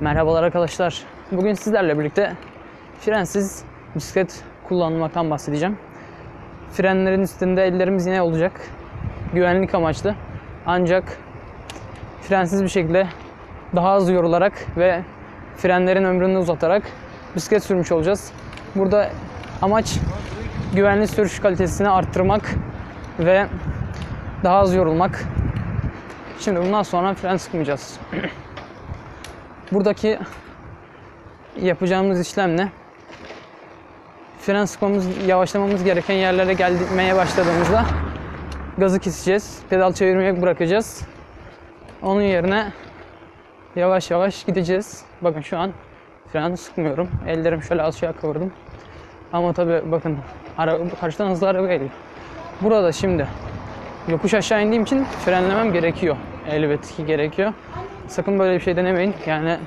Merhabalar arkadaşlar. Bugün sizlerle birlikte frensiz bisiklet kullanmaktan bahsedeceğim. Frenlerin üstünde ellerimiz yine olacak. Güvenlik amaçlı. Ancak frensiz bir şekilde daha az yorularak ve frenlerin ömrünü uzatarak bisiklet sürmüş olacağız. Burada amaç güvenli sürüş kalitesini arttırmak ve daha az yorulmak. Şimdi bundan sonra fren sıkmayacağız. Buradaki yapacağımız işlem ne? Fren sıkmamız, yavaşlamamız gereken yerlere gelmeye başladığımızda gazı keseceğiz. Pedal çevirmeye bırakacağız. Onun yerine yavaş yavaş gideceğiz. Bakın şu an fren sıkmıyorum. Ellerim şöyle aşağı kıvırdım. Ama tabi bakın ara, karşıdan hızlı araba geliyor. Burada şimdi yokuş aşağı indiğim için frenlemem gerekiyor. Elbette ki gerekiyor. Sakın böyle bir şey denemeyin. Yani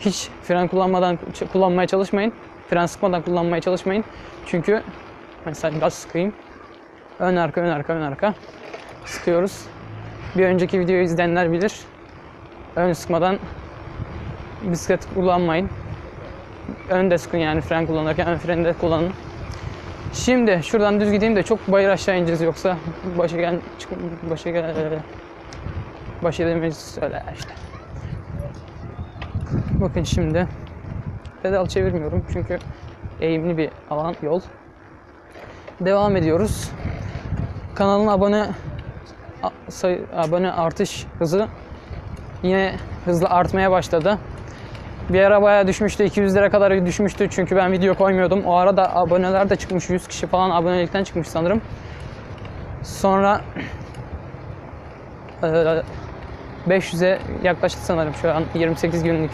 hiç fren kullanmadan kullanmaya çalışmayın. Fren sıkmadan kullanmaya çalışmayın. Çünkü mesela gaz sıkayım. Ön arka ön arka ön arka sıkıyoruz. Bir önceki videoyu izleyenler bilir. Ön sıkmadan bisiklet kullanmayın. Ön de sıkın yani fren kullanırken ön freni de kullanın. Şimdi şuradan düz gideyim de çok bayır aşağı ineceğiz yoksa başa gel başa gel baş edemeyiz öyle işte. Bakın şimdi pedal çevirmiyorum çünkü eğimli bir alan yol. Devam ediyoruz. Kanalın abone sayı, abone artış hızı yine hızla artmaya başladı. Bir ara bayağı düşmüştü. 200 lira kadar düşmüştü. Çünkü ben video koymuyordum. O arada aboneler de çıkmış. 100 kişi falan abonelikten çıkmış sanırım. Sonra eee, 500'e yaklaştı sanırım şu an 28 günlük.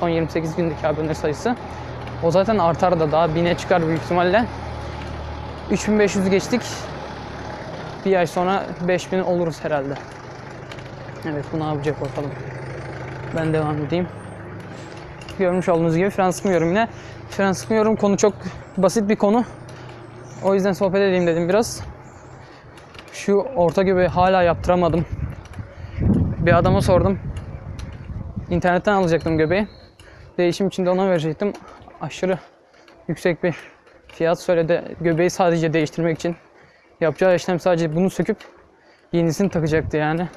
Son 28 günlük abone sayısı. O zaten artar da daha 1000'e çıkar büyük ihtimalle. 3500 geçtik. Bir ay sonra 5000 oluruz herhalde. Evet bu ne yapacak bakalım. Ben devam edeyim. Görmüş olduğunuz gibi fren sıkmıyorum yine. Fren sıkmıyorum. Konu çok basit bir konu. O yüzden sohbet edeyim dedim biraz. Şu orta göbeği hala yaptıramadım. Bir adama sordum. İnternetten alacaktım göbeği. Değişim için de ona verecektim. Aşırı yüksek bir fiyat söyledi. Göbeği sadece değiştirmek için. Yapacağı işlem sadece bunu söküp yenisini takacaktı yani.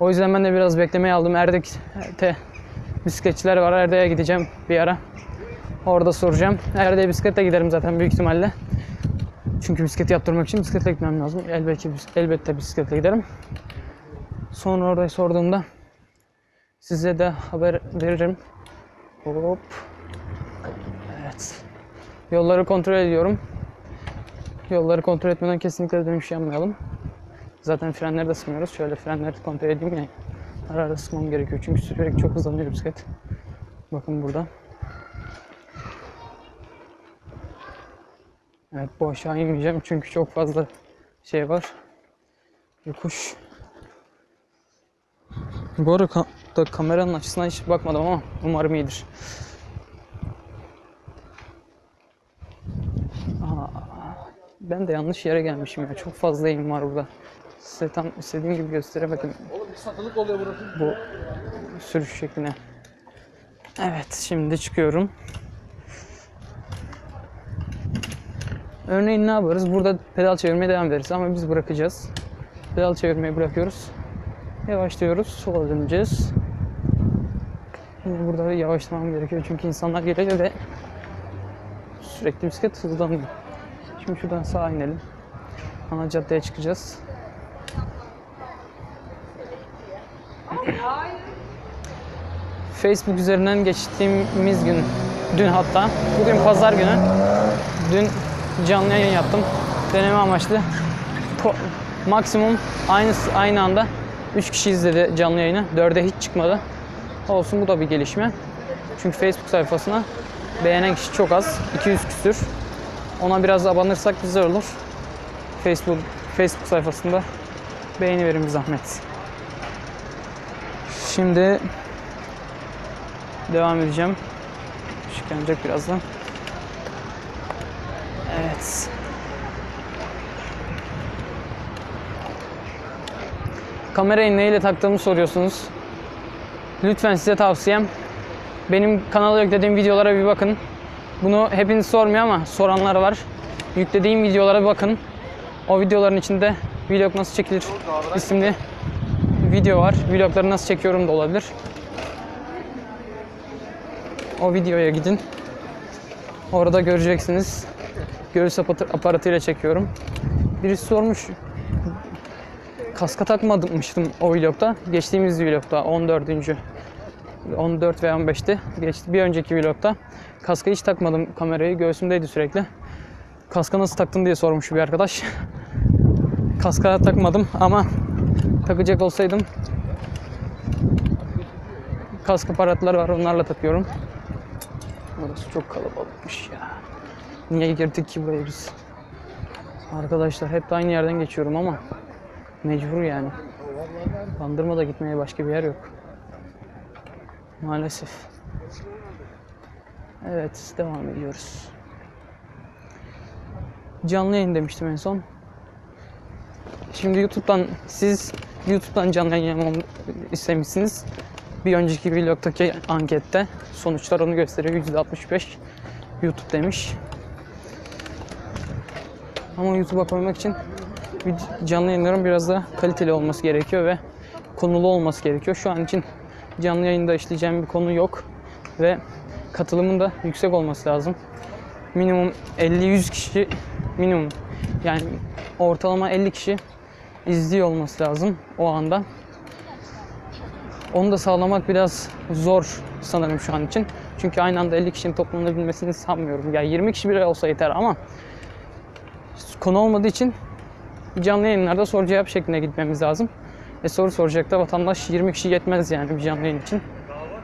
O yüzden ben de biraz beklemeye aldım. Erdek'te bisikletçiler var. Erdek'e gideceğim bir ara. Orada soracağım. Erdek'e bisikletle giderim zaten büyük ihtimalle. Çünkü bisiklet yaptırmak için bisikletle gitmem lazım. Elbette, elbette bisikletle giderim. Sonra orada sorduğumda size de haber veririm. Hop. Evet. Yolları kontrol ediyorum. Yolları kontrol etmeden kesinlikle dönüş yapmayalım. Zaten frenleri de sıkmıyoruz. Şöyle frenleri kontrol edeyim ya. Ara ara sıkmam gerekiyor çünkü sürekli çok hızlanıyor bisiklet. Bakın burada. Evet bu aşağı inmeyeceğim çünkü çok fazla şey var. Yokuş. Bu arada da kameranın açısına hiç bakmadım ama umarım iyidir. Aa, ben de yanlış yere gelmişim ya. Çok fazla eğim var burada. Size tam istediğim gibi gösteremedim Oğlum bir satılık oluyor burası. bu sürüş şekline. Evet, şimdi çıkıyorum. Örneğin ne yaparız? Burada pedal çevirmeye devam ederiz ama biz bırakacağız. Pedal çevirmeyi bırakıyoruz. Yavaşlıyoruz, sola döneceğiz. Şimdi burada yavaşlamam gerekiyor çünkü insanlar geliyor ve sürekli bisiklet hızlanıyor. Şimdi şuradan sağa inelim. Ana caddeye çıkacağız. Facebook üzerinden geçtiğimiz gün, dün hatta, bugün pazar günü, dün canlı yayın yaptım. Deneme amaçlı. Po- maksimum aynı aynı anda 3 kişi izledi canlı yayını. 4'e hiç çıkmadı. Olsun bu da bir gelişme. Çünkü Facebook sayfasına beğenen kişi çok az. 200 küsür. Ona biraz abanırsak güzel olur. Facebook Facebook sayfasında beğeni verin bir zahmet. Şimdi devam edeceğim. Işık yanacak birazdan. Evet. Kamerayı neyle taktığımı soruyorsunuz. Lütfen size tavsiyem Benim kanala yüklediğim videolara bir bakın. Bunu hepiniz sormuyor ama soranlar var. Yüklediğim videolara bir bakın. O videoların içinde vlog nasıl çekilir isimli video var. Vlogları nasıl çekiyorum da olabilir. O videoya gidin. Orada göreceksiniz. Göğüs aparatıyla çekiyorum. Birisi sormuş. Kaska takmamıştım o vlogda. Geçtiğimiz vlogda 14. 14 ve 15'ti. Geçti bir önceki vlogda. Kaska hiç takmadım kamerayı. Göğsümdeydi sürekli. Kaska nasıl taktın diye sormuş bir arkadaş. Kaska takmadım ama takacak olsaydım kask aparatları var onlarla takıyorum. Burası çok kalabalıkmış ya. Niye girdik ki buraya biz? Arkadaşlar hep de aynı yerden geçiyorum ama mecbur yani. Bandırma'da gitmeye başka bir yer yok. Maalesef. Evet, devam ediyoruz. Canlı yayın demiştim en son. Şimdi YouTube'dan siz YouTube'dan canlı yayın istemişsiniz. Bir önceki vlogdaki ankette sonuçlar onu gösteriyor. %65 YouTube demiş. Ama YouTube'a koymak için canlı yayınların biraz da kaliteli olması gerekiyor ve konulu olması gerekiyor. Şu an için canlı yayında işleyeceğim bir konu yok ve katılımın da yüksek olması lazım. Minimum 50-100 kişi minimum yani ortalama 50 kişi izliyor olması lazım o anda. Onu da sağlamak biraz zor sanırım şu an için. Çünkü aynı anda 50 kişinin toplanabilmesini sanmıyorum. Yani 20 kişi bile olsa yeter ama konu olmadığı için canlı yayınlarda soru cevap şeklinde gitmemiz lazım. E soru soracak da vatandaş 20 kişi yetmez yani bir canlı yayın için.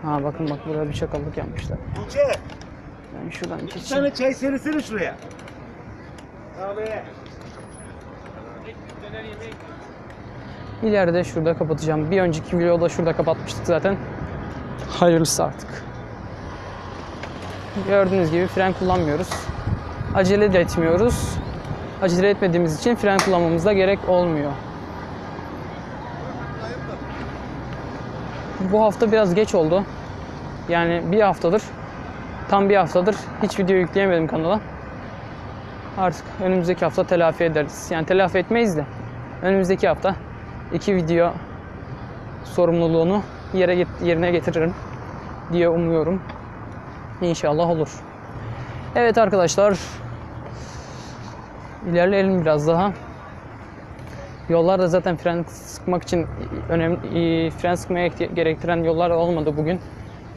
Ha bakın bak burada bir çakallık yapmışlar. Tuğçe, Ben şuradan bir geçeyim. tane çay serisene şuraya. Abi. İleride şurada kapatacağım. Bir önceki videoda şurada kapatmıştık zaten. Hayırlısı artık. Gördüğünüz gibi fren kullanmıyoruz. Acele de etmiyoruz. Acele etmediğimiz için fren kullanmamıza gerek olmuyor. Bu hafta biraz geç oldu. Yani bir haftadır, tam bir haftadır hiç video yükleyemedim kanala. Artık önümüzdeki hafta telafi ederiz. Yani telafi etmeyiz de önümüzdeki hafta iki video sorumluluğunu yere yerine getiririm diye umuyorum. İnşallah olur. Evet arkadaşlar. İlerleyelim biraz daha. Yollar da zaten fren sıkmak için önemli fren sıkmaya gerektiren yollar olmadı bugün.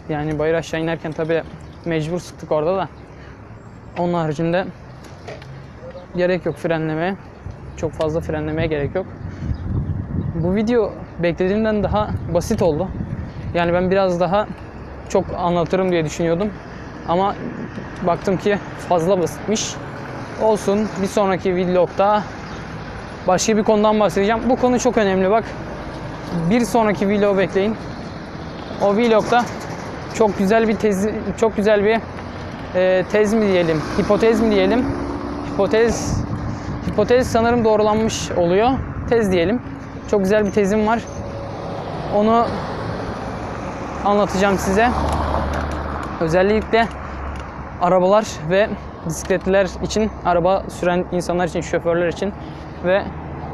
Yani bayır aşağı inerken tabi mecbur sıktık orada da. Onun haricinde gerek yok frenlemeye. Çok fazla frenlemeye gerek yok. Bu video beklediğimden daha basit oldu. Yani ben biraz daha çok anlatırım diye düşünüyordum. Ama baktım ki fazla basitmiş. Olsun bir sonraki vlogda başka bir konudan bahsedeceğim. Bu konu çok önemli bak. Bir sonraki vlog bekleyin. O vlogda çok güzel bir tez, çok güzel bir e, tez mi diyelim, hipotez mi diyelim? Hipotez, hipotez sanırım doğrulanmış oluyor. Tez diyelim. Çok güzel bir tezim var. Onu anlatacağım size. Özellikle arabalar ve bisikletliler için, araba süren insanlar için, şoförler için ve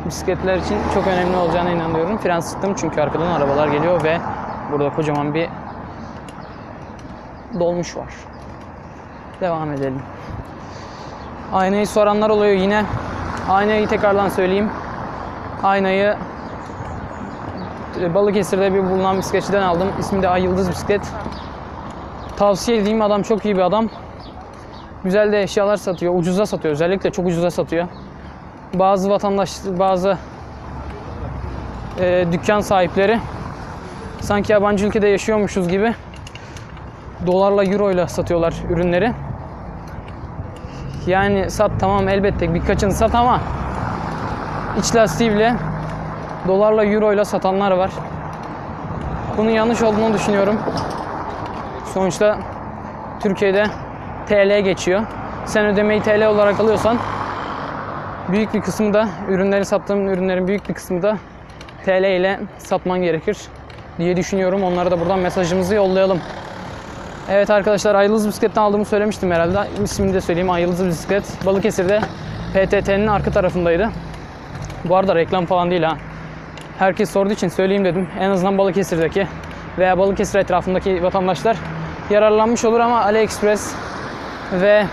bisikletliler için çok önemli olacağına inanıyorum. Fren sıktım çünkü arkadan arabalar geliyor ve burada kocaman bir dolmuş var. Devam edelim. Aynayı soranlar oluyor yine. Aynayı tekrardan söyleyeyim. Aynayı e, Balıkesir'de bir bulunan bisikletçiden aldım. İsmi de Ay Yıldız Bisiklet. Tavsiye edeyim adam çok iyi bir adam. Güzel de eşyalar satıyor. Ucuza satıyor. Özellikle çok ucuza satıyor. Bazı vatandaş, bazı e, dükkan sahipleri sanki yabancı ülkede yaşıyormuşuz gibi dolarla, euroyla satıyorlar ürünleri. Yani sat tamam elbette birkaçını sat ama iç lastiği bile dolarla, euroyla satanlar var. Bunun yanlış olduğunu düşünüyorum. Sonuçta Türkiye'de TL geçiyor. Sen ödemeyi TL olarak alıyorsan büyük bir kısmı da ürünleri sattığım ürünlerin büyük bir kısmı da TL ile satman gerekir diye düşünüyorum. Onlara da buradan mesajımızı yollayalım. Evet arkadaşlar Ayıldız Bisiklet'ten aldığımı söylemiştim herhalde. İsmini de söyleyeyim Ayıldız Bisiklet. Balıkesir'de PTT'nin arka tarafındaydı. Bu arada reklam falan değil ha. Herkes sorduğu için söyleyeyim dedim. En azından Balıkesir'deki veya Balıkesir etrafındaki vatandaşlar yararlanmış olur ama AliExpress ve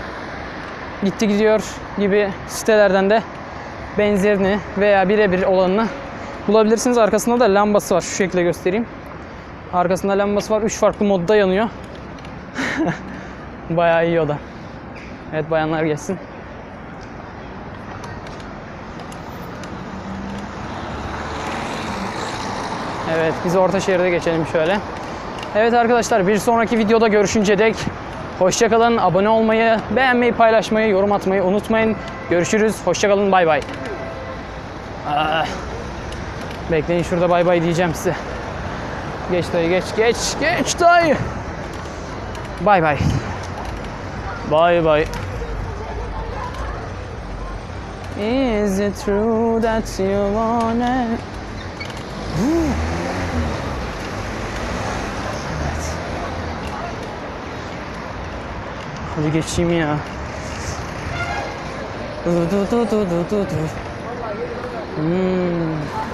gitti gidiyor gibi sitelerden de benzerini veya birebir olanını bulabilirsiniz. Arkasında da lambası var. Şu şekilde göstereyim. Arkasında lambası var. 3 farklı modda yanıyor. Bayağı iyi o da. Evet bayanlar geçsin. Evet biz orta şehirde geçelim şöyle. Evet arkadaşlar bir sonraki videoda görüşünce dek hoşçakalın. Abone olmayı, beğenmeyi, paylaşmayı, yorum atmayı unutmayın. Görüşürüz. Hoşçakalın. Bay bay. Ah. Bekleyin şurada bay bay diyeceğim size. Geç dayı geç geç geç dayı. Bay bay. Bay bay. Is it true that you want 이게 취미야. 두두두두두두. 음.